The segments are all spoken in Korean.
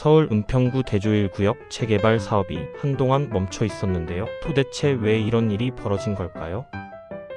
서울 은평구 대조 1구역 재개발 사업이 한동안 멈춰 있었는데요. 도대체 왜 이런 일이 벌어진 걸까요?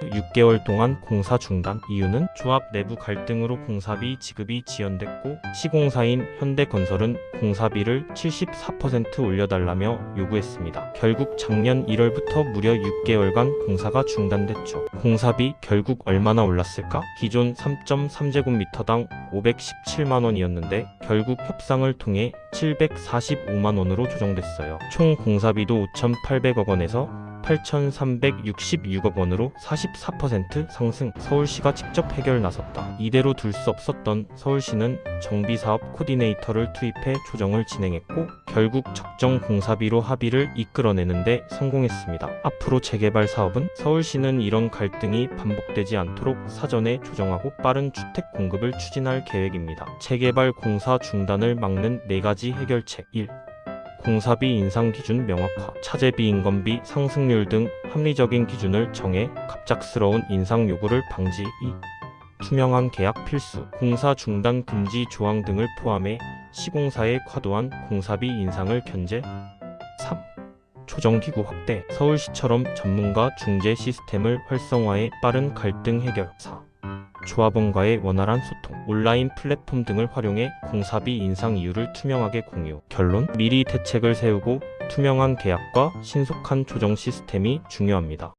6개월 동안 공사 중단 이유는 조합 내부 갈등으로 공사비 지급이 지연됐고 시공사인 현대건설은 공사비를 74% 올려달라며 요구했습니다. 결국 작년 1월부터 무려 6개월간 공사가 중단됐죠. 공사비 결국 얼마나 올랐을까? 기존 3.3제곱미터당 517만 원이었는데 결국 협상을 통해 745만 원으로 조정됐어요. 총 공사비도 5,800억 원에서 8,366억 원으로 44% 상승. 서울시가 직접 해결 나섰다. 이대로 둘 수 없었던 서울시는 정비사업 코디네이터를 투입해 조정을 진행했고 결국 적정 공사비로 합의를 이끌어내는데 성공했습니다. 앞으로 재개발 사업은 서울시는 이런 갈등이 반복되지 않도록 사전에 조정하고 빠른 주택 공급을 추진할 계획입니다. 재개발 공사 중단을 막는 네 가지 해결책 1. 공사비 인상 기준 명확화, 차제비 인건비 상승률 등 합리적인 기준을 정해 갑작스러운 인상 요구를 방지 2. 투명한 계약 필수, 공사 중단 금지 조항 등을 포함해 시공사의 과도한 공사비 인상을 견제 3. 조정기구 확대, 서울시처럼 전문가 중재 시스템을 활성화해 빠른 갈등 해결 4. 조합원과의 원활한 소통, 온라인 플랫폼 등을 활용해 공사비 인상 이유를 투명하게 공유. 결론, 미리 대책을 세우고 투명한 계약과 신속한 조정 시스템이 중요합니다.